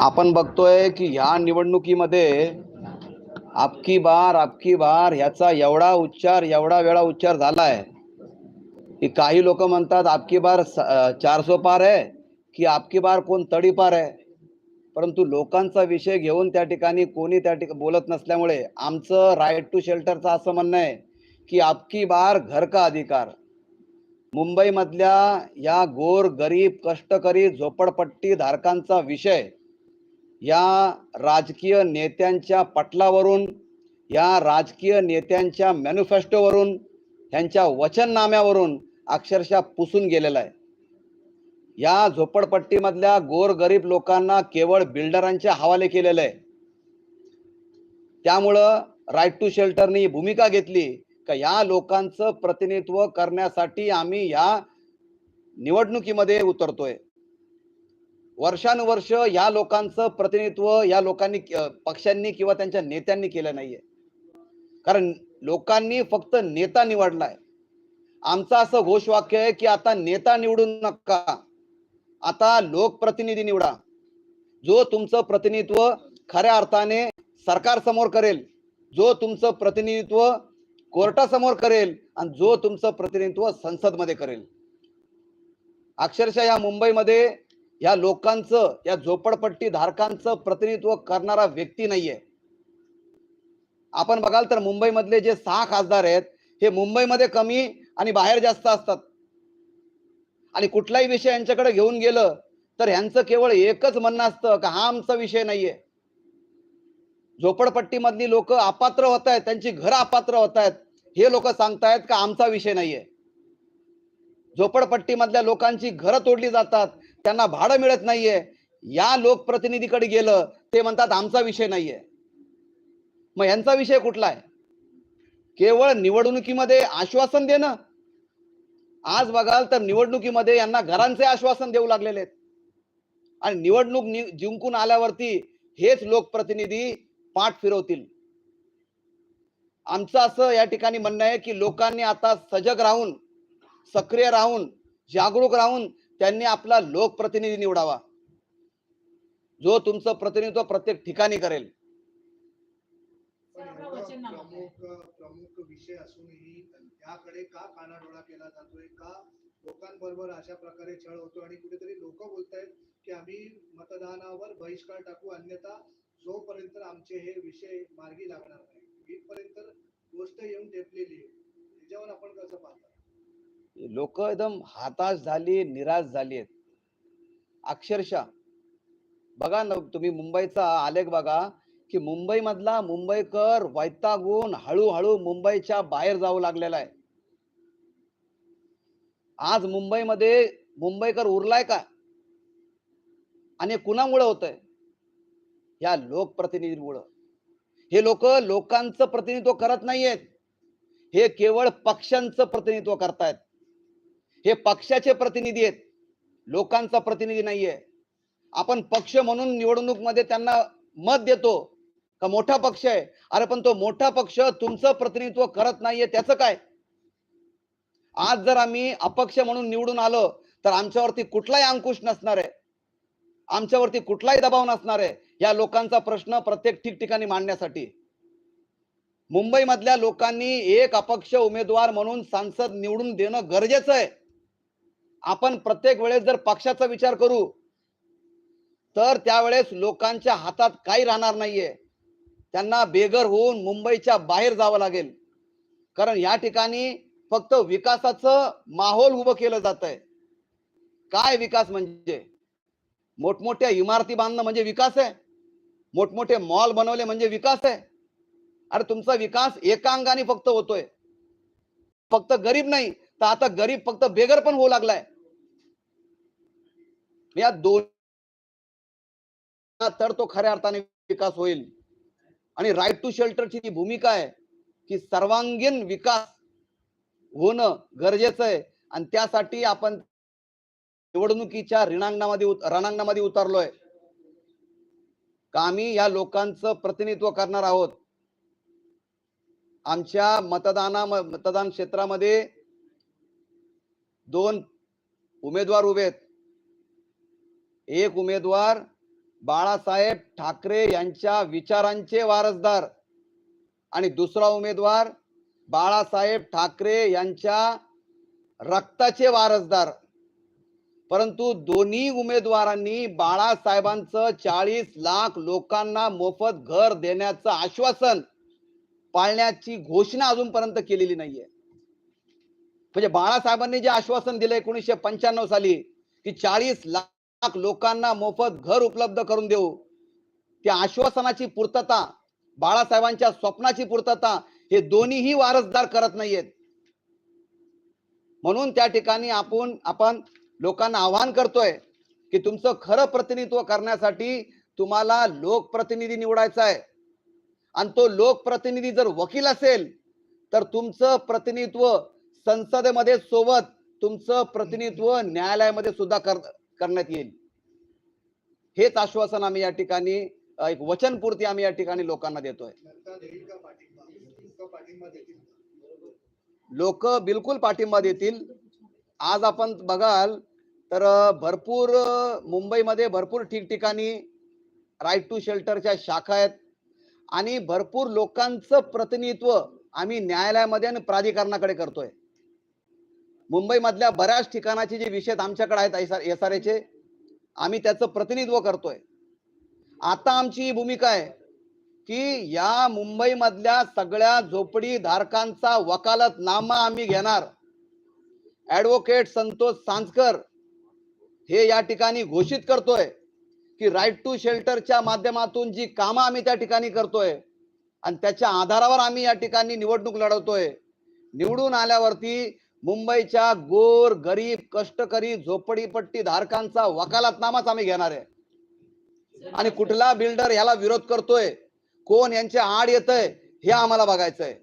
आपण बघतोय की ह्या निवडणुकीमध्ये आपकी बार आपकी बार ह्याचा एवढा उच्चार एवढा वेळा उच्चार झालाय की काही लोक म्हणतात आपकी बार चार सो पार आहे की आपकी बार कोण तडी पार आहे? परंतु लोकांचा विषय घेऊन त्या ठिकाणी कोणी त्या ठिकाणी बोलत नसल्यामुळे आमचं राईट टू शेल्टरचं असं म्हणणं आहे की आपकी बार घर का अधिकार? मुंबईमधल्या या गोर गरीब कष्टकरी झोपडपट्टी धारकांचा विषय या राजकीय नेत्यांच्या पटलावरून या राजकीय नेत्यांच्या मॅनिफेस्टोवरून ह्यांच्या वचननाम्यावरून अक्षरशः पुसून गेलेला आहे. या झोपडपट्टीमधल्या गोरगरीब लोकांना केवळ बिल्डरांच्या हवाले केलेलं आहे. त्यामुळं राईट टू शेल्टरनी भूमिका घेतली. का या लोकांचं प्रतिनिधित्व करण्यासाठी आम्ही या निवडणुकीमध्ये उतरतोय. वर्षानुवर्ष या लोकांचं प्रतिनिधित्व या लोकांनी पक्षांनी किंवा त्यांच्या नेत्यांनी केलं नाहीये. कारण लोकांनी फक्त नेता निवडलाय. आमचं असं घोषवाक्य आहे की आता नेता निवडू नका. आता लोकप्रतिनिधी निवडा. जो तुमचं प्रतिनिधित्व खऱ्या अर्थाने सरकार समोर करेल जो तुमचं प्रतिनिधित्व कोर्टासमोर करेल आणि जो तुमचं प्रतिनिधित्व संसदमध्ये करेल. अक्षरशः या मुंबईमध्ये या लोकांचं या झोपडपट्टी धारकांचं प्रतिनिधित्व करणारा व्यक्ती नाहीये. आपण बघाल तर मुंबईमधले जे सहा खासदार आहेत हे मुंबईमध्ये कमी आणि बाहेर जास्त असतात. आणि कुठलाही विषय यांच्याकडे घेऊन गेलं तर ह्यांचं केवळ एकच म्हणणं असतं का हा आमचा विषय नाहीये. झोपडपट्टीमधली लोक अपात्र होत आहेत त्यांची घरं अपात्र होत आहेत हे लोक सांगतायत का आमचा विषय नाहीये. झोपडपट्टीमधल्या लोकांची घरं तोडली जातात त्यांना भाडं मिळत नाहीये. या लोकप्रतिनिधीकडे गेलं ते म्हणतात आमचा विषय नाहीये. मग यांचा विषय कुठला आहे? केवळ निवडणुकीमध्ये आश्वासन देणं? आज बघाल तर निवडणुकीमध्ये यांना घरांचे आश्वासन देऊ लागलेले आहेत. आणि निवडणूक जिंकून आल्यावरती हेच लोकप्रतिनिधी पाठ फिरवतील. आमचं असं या ठिकाणी म्हणणं आहे की लोकांनी आता सजग राहून सक्रिय राहून जागरूक राहून त्यांनी आपला लोकप्रतिनिधी निवडावा. जो तुमचं प्रतिनिधित्व प्रत्येक ठिकाणी करेल. प्रमुख विषय असूनही याकडे का कानाडोळा केला जातोय? का लोकांबरोबर अशा प्रकारे छळ होतो? आणि कुठेतरी लोक बोलतायत की आम्ही मतदानावर बहिष्कार टाकू अन्यथा जोपर्यंत आमचे हे विषय मार्गी लागणार नाही इथपर्यंत गोष्ट येऊन टेपलेली आहे. त्याच्यावर आपण कसं पाहता लोक एकदम हाताश झाली निराश झाली आहेत. अक्षरशः. बघा ना तुम्ही मुंबईचा आलेख बघा की मुंबई मधला मुंबईकर वैतागून हळूहळू मुंबईच्या बाहेर जाऊ लागलेला आहे. आज मुंबईमध्ये मुंबईकर उरलाय का? आणि कुणामुळे होत आहे या लोकप्रतिनिधीमुळं. हे लोक लोकांचं प्रतिनिधित्व करत नाहीयेत. हे केवळ पक्षांचं प्रतिनिधित्व करतायत. हे पक्षाचे प्रतिनिधी आहेत. लोकांचा प्रतिनिधी नाहीये. आपण पक्ष म्हणून निवडणूकमध्ये त्यांना मत देतो का मोठा पक्ष आहे? अरे पण तो मोठा पक्ष तुमचं प्रतिनिधित्व करत नाहीये त्याचं काय? आज जर आम्ही अपक्ष म्हणून निवडून आलो तर आमच्यावरती कुठलाही अंकुश नसणार आहे. आमच्यावरती कुठलाही दबाव नसणार आहे. या लोकांचा प्रश्न प्रत्येक ठिकठिकाणी मांडण्यासाठी. मुंबईमधल्या लोकांनी एक अपक्ष उमेदवार म्हणून सांसद निवडून देणं गरजेचं आहे. आपण प्रत्येक वेळेस जर पक्षाचा विचार करू तर त्यावेळेस लोकांच्या हातात काही राहणार नाहीये. त्यांना बेघर होऊन मुंबईच्या बाहेर जावं लागेल. कारण या ठिकाणी फक्त विकासाचं माहोल उभं केलं जात आहे काय विकास म्हणजे? मोठमोठ्या इमारती बांधणं म्हणजे विकास आहे. मोठमोठे मॉल बनवले म्हणजे विकास आहे. अरे तुमचा विकास एका अंगाने फक्त होतोय. फक्त गरीब नाही तर आता गरीब फक्त बेगर पण होऊ लागलाय. या दोन तर तो खऱ्या अर्थाने विकास होईल. आणि राईट टू शेल्टरची ती भूमिका आहे की सर्वांगीण विकास होणं गरजेचं आहे. आणि त्यासाठी आपण निवडणुकीच्या रिणांगणामध्ये रणांगणामध्ये उतरलोय. का आम्ही या लोकांचं प्रतिनिधित्व करणार आहोत? आमच्या मतदाना मतदान क्षेत्रामध्ये दोन उमेदवार उभे आहेत. एक उमेदवार बाळासाहेब ठाकरे यांच्या विचारांचे वारसदार आणि दुसरा उमेदवार बाळासाहेब ठाकरे यांच्या रक्ताचे वारसदार. परंतु दोन्ही उमेदवारांनी बाळासाहेबांचं चाळीस लाख लोकांना मोफत घर देण्याचं आश्वासन पाळण्याची घोषणा अजूनपर्यंत केलेली नाहीये. म्हणजे बाळासाहेबांनी जे आश्वासन दिलं एकोणीसशे पंच्याण्णव साली की चाळीस लाख लोकांना मोफत घर उपलब्ध करून देऊ त्या आश्वासनाची पूर्तता बाळासाहेबांच्या स्वप्नाची पूर्तता हे दोन्हीही वारसदार करत नाहीयेत. म्हणून त्या ठिकाणी आपण आपण लोकांना आवाहन करतोय की तुमचं खरं प्रतिनिधित्व करण्यासाठी तुम्हाला लोकप्रतिनिधी निवडायचा आहे. आणि तो लोकप्रतिनिधी जर वकील असेल तर तुमचं प्रतिनिधित्व संसदेमध्ये सोबत तुमचं प्रतिनिधित्व न्यायालयामध्ये सुद्धा कर करण्यात येईल. हेच आश्वासन आम्ही या ठिकाणी एक वचनपूर्ती आम्ही या ठिकाणी लोकांना देतोय. लोक बिलकुल पाठिंबा देतील. आज आपण बघाल तर भरपूर मुंबईमध्ये भरपूर ठिकठिकाणी राईट टू शेल्टरच्या शाखा आहेत. आणि भरपूर लोकांचं प्रतिनिधित्व आम्ही न्यायालयामध्ये आणि प्राधिकरणाकडे करतोय. मुंबईमधल्या बऱ्याच ठिकाणाचे जे विषय आमच्याकडे आहेत एस आर एचे आम्ही त्याचं प्रतिनिधित्व करतोय. आता आमची ही भूमिका आहे की या मुंबईमधल्या सगळ्या झोपडी धारकांचा वकालतनामा आम्ही घेणार. ऍडव्होकेट संतोष सांजकर हे या ठिकाणी घोषित करतोय की राईट टू शेल्टरच्या माध्यमातून जी कामं आम्ही त्या ठिकाणी करतोय आणि त्याच्या आधारावर आम्ही या ठिकाणी निवडणूक लढवतोय. निवडून आल्यावरती मुंबईच्या गोर गरीब कष्टकरी झोपडीपट्टी धारकांचा वकालतनामाच आम्ही घेणार आहे. आणि कुठला बिल्डर याला विरोध करतोय कोण यांच्या आड येतय हे आम्हाला बघायचंय.